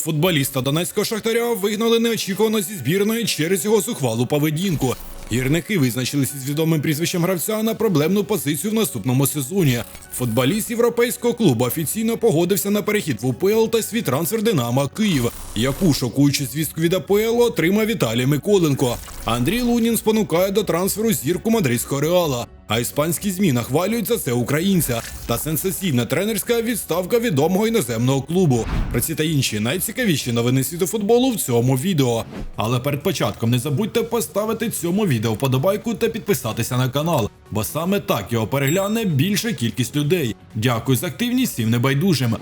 Футболіста донецького шахтаря вигнали неочікувано зі збірної через його зухвалу поведінку. Гірники визначилися з відомим прізвищем гравця на проблемну позицію в наступному сезоні. Футболіст європейського клубу офіційно погодився на перехід в УПЛ та свій трансфер Динамо Київ, яку шокуючу звістку від АПЛ отримав Віталій Миколенко. Андрій Лунін спонукає до трансферу зірку мадридського реала. А іспанські ЗМІ нахвалюють за це українця та сенсаційна тренерська відставка відомого іноземного клубу. Про ці та інші найцікавіші новини світу футболу в цьому відео. Але перед початком не забудьте поставити цьому відео вподобайку та підписатися на канал, бо саме так його перегляне більша кількість людей. Дякую за активність всім небайдужим.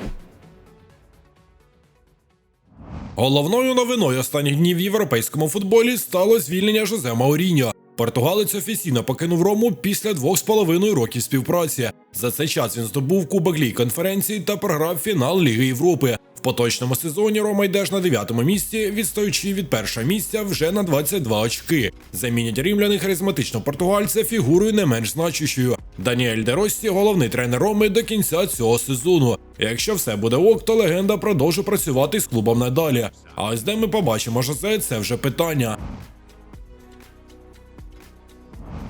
Головною новиною останніх днів в європейському футболі стало звільнення Жозе Мауріньо. Португалець офіційно покинув Рому після двох з половиною років співпраці. За цей час він здобув Кубок Ліг конференції та програв фінал Ліги Європи. В поточному сезоні Рома йде ж на дев'ятому місці, відстаючи від першого місця вже на 22 очки. Замінять рівляни харизматичного португальця фігурою не менш значущою. Даніель Де Рості – головний тренер Роми до кінця цього сезону. Якщо все буде ок, то легенда продовжить працювати з клубом надалі. А ось де ми побачимо Жозе, це вже питання.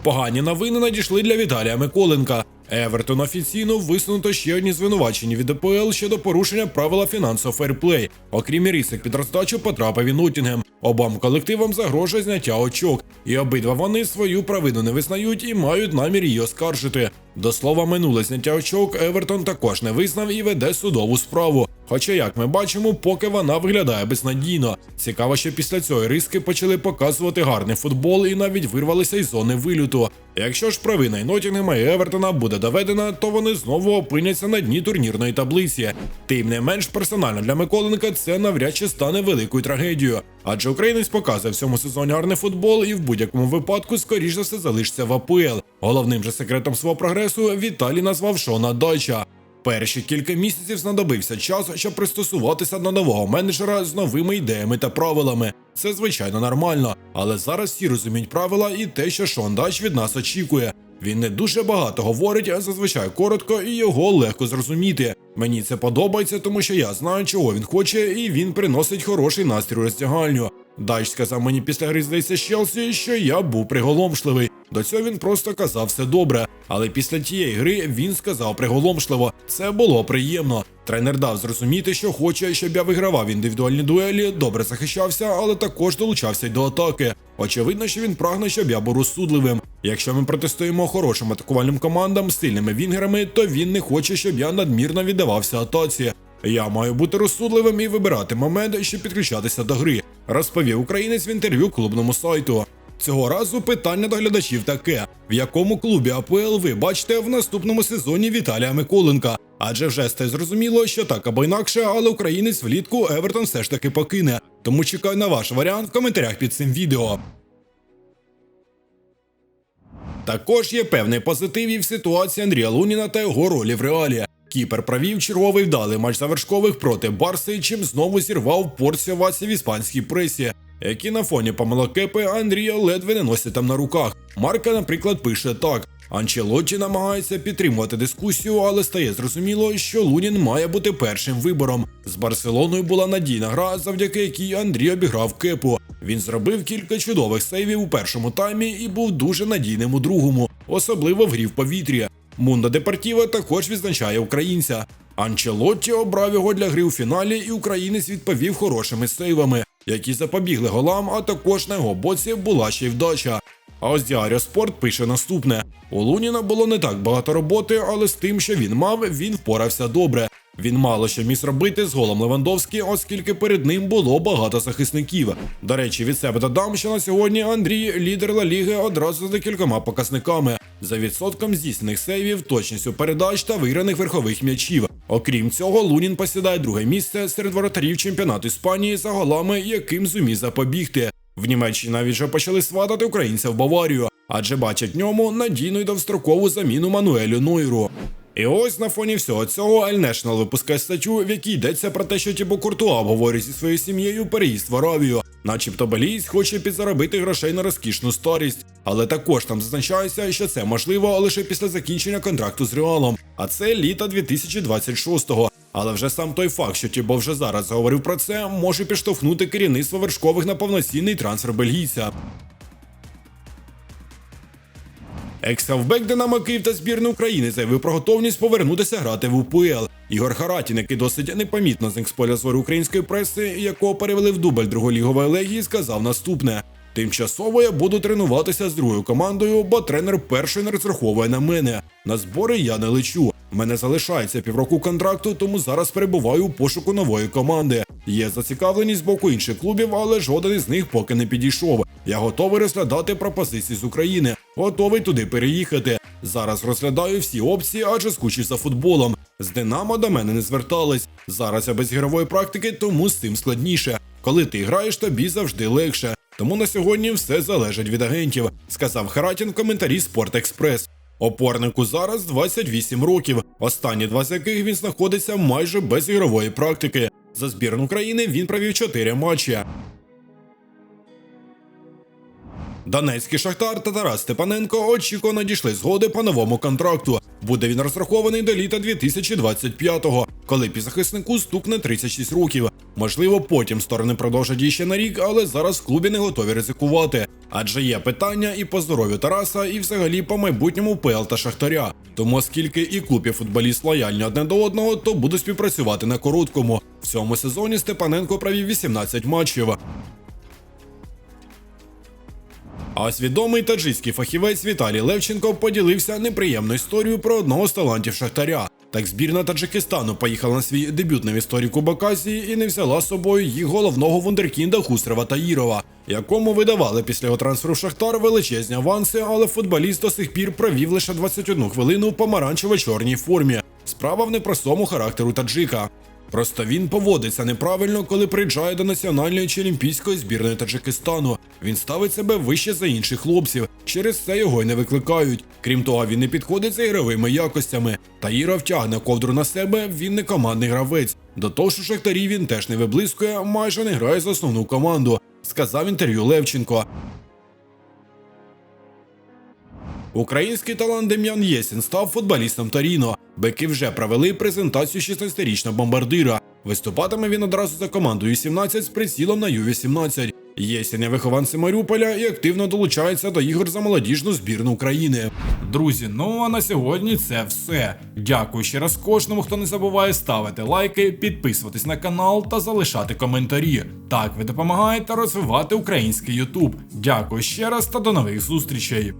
Погані новини надійшли для Віталія Миколенка. Евертон офіційно висунуто ще одні звинувачення від АПЛ щодо порушення правила фінансового фейрплей. Окрім рисок під роздачу потрапив і Ноттінгем. Обом колективам загрожує зняття очок, і обидва вони свою провину не визнають і мають намір її оскаржити. До слова, минуле зняття очок Евертон також не визнав і веде судову справу. Хоча, як ми бачимо, поки вона виглядає безнадійно. Цікаво, що після цього риски почали показувати гарний футбол і навіть вирвалися із зони вилюту. Якщо ж провина і Нотінгема і Евертона буде доведена, то вони знову опиняться на дні турнірної таблиці. Тим не менш персонально для Миколенка це навряд чи стане великою трагедією. Адже українець показує в цьому сезоні гарний футбол і в будь-якому випадку, скоріш за все, залишиться в АПЛ. Головним же секретом свого прогресу Віталій назвав Шона Дайча. Перші кілька місяців знадобився час, щоб пристосуватися до нового менеджера з новими ідеями та правилами. Це звичайно нормально, але зараз всі розуміють правила і те, що Шон Дач від нас очікує. Він не дуже багато говорить, а зазвичай коротко, і його легко зрозуміти. Мені це подобається, тому що я знаю, чого він хоче, і він приносить хороший настрій роздягальню. Дач сказав мені після гри здається з Челсі, що я був приголомшливий. До цього він просто казав все добре. Але після тієї гри він сказав приголомшливо. Це було приємно. Тренер дав зрозуміти, що хоче, щоб я вигравав індивідуальні дуелі, добре захищався, але також долучався й до атаки. Очевидно, що він прагне, щоб я був розсудливим. Якщо ми протистоїмо хорошим атакувальним командам сильними вінгерами, то він не хоче, щоб я надмірно віддавався атаці. Я маю бути розсудливим і вибирати момент, щоб підключатися до гри, розповів українець в інтерв'ю клубному сайту. Цього разу питання до глядачів таке: в якому клубі АПЛ ви бачите в наступному сезоні Віталія Миколенка? Адже вже стає зрозуміло, що так або інакше, але українець влітку Евертон все ж таки покине. Тому чекаю на ваш варіант в коментарях під цим відео. Також є певний позитив і в ситуації Андрія Луніна та його ролі в реалі. Кіпер провів черговий вдалий матч завершкових проти Барси, чим знову зірвав порцію овацій в іспанській пресі, які на фоні помилок Кепи Андрія ледве не носять там на руках. Марка, наприклад, пише так. Анчелотті намагається підтримувати дискусію, але стає зрозуміло, що Лунін має бути першим вибором. З Барселоною була надійна гра, завдяки якій Андрій обіграв кепу. Він зробив кілька чудових сейвів у першому таймі і був дуже надійним у другому, особливо в грі в повітрі. Мунда Депортіва також відзначає українця. Анчелотті обрав його для гри у фіналі, і українець відповів хорошими сейвами, які запобігли голам, а також на його боці була ще й вдача. А ось Діаріо Спорт пише наступне: у Луніна було не так багато роботи, але з тим, що він мав, він впорався добре. Він мало що міг зробити з голом Левандовський, оскільки перед ним було багато захисників. До речі, від себе додам, що на сьогодні Андрій лідер Ла Ліги одразу за кількома показниками за відсотком здійснених сейвів, точністю передач та виграних верхових м'ячів. Окрім цього, Лунін посідає друге місце серед воротарів чемпіонату Іспанії за голами, яким зумів запобігти. В Німеччині навіть вже почали сватати українця в Баварію, адже бачать в ньому надійну й довстрокову заміну Мануелю Нойру. І ось на фоні всього цього Аль National випускає статтю, в якій йдеться про те, що Тібо Куртуа обговорює зі своєю сім'єю переїзд в Аравію. Начебто Белієць хоче підзаробити грошей на розкішну старість, але також там зазначається, що це можливо лише після закінчення контракту з Реалом, а це літа 2026-го. Але вже сам той факт, що Тібо вже зараз заговорив про це, може підштовхнути керівництво вершкових на повноцінний трансфер бельгійця. Екс-хавбек Динамо Київ та збірна України заявив про готовність повернутися грати в УПЛ. Ігор Харатін, який досить непомітно зник з поля зору української преси, якого перевели в дубль друголігової легії, сказав наступне: Тимчасово я буду тренуватися з другою командою, бо тренер перший не розраховує на мене. На збори я не лечу. Мене залишається півроку контракту, тому зараз перебуваю у пошуку нової команди. Є зацікавленість з боку інших клубів, але жоден із них поки не підійшов. Я готовий розглядати пропозиції з України, готовий туди переїхати. Зараз розглядаю всі опції, адже скучив за футболом. З Динамо до мене не звертались. Зараз я без ігрової практики, тому з цим складніше. Коли ти граєш, тобі завжди легше. Тому на сьогодні все залежить від агентів, сказав Харатін в коментарі Спорт Експрес. Опорнику зараз 28 років, останні два з яких він знаходиться майже без ігрової практики. За збірну України він провів 4 матчі. Донецький Шахтар та Тарас Степаненко очікувано дійшли згоди по новому контракту. Буде він розрахований до літа 2025-го, коли півзахиснику стукне 36 років. Можливо, потім сторони продовжать іще на рік, але зараз в клубі не готові ризикувати. Адже є питання і по здоров'ю Тараса, і взагалі по майбутньому ПЛ та Шахтаря. Тому оскільки і клуб і футболіст лояльні одне до одного, то будуть співпрацювати на короткому. В цьому сезоні Степаненко провів 18 матчів. А ось відомий таджикський фахівець Віталій Левченко поділився неприємною історією про одного з талантів Шахтаря. Так збірна Таджикистану поїхала на свій дебютний в історії Кубок і не взяла з собою їх головного вундеркінда Хусрева Таїрова, якому видавали після його трансферу в Шахтар величезні аванси, але футболіст до сих пір провів лише 21 хвилину в помаранчево-чорній формі. Справа в непростому характеру таджика. Просто він поводиться неправильно, коли приїжджає до національної чи олімпійської збірної Таджикистану. Він ставить себе вище за інших хлопців. Через це його й не викликають. Крім того, він не підходить за ігровими якостями. Таїра втягне ковдру на себе. Він не командний гравець. До того ж у шахтарі він теж не виблискує, майже не грає за основну команду. Сказав інтерв'ю Левченко. Український талант Дем'ян Єсін став футболістом Торіно. Беки вже провели презентацію 16-річного бомбардира. Виступатиме він одразу за командою 17 з прицілом на Ю-18. Єсін є вихованцем Маріуполя і активно долучається до ігор за молодіжну збірну України. Друзі, ну а на сьогодні це все. Дякую ще раз кожному, хто не забуває ставити лайки, підписуватись на канал та залишати коментарі. Так ви допомагаєте розвивати український Ютуб. Дякую ще раз та до нових зустрічей.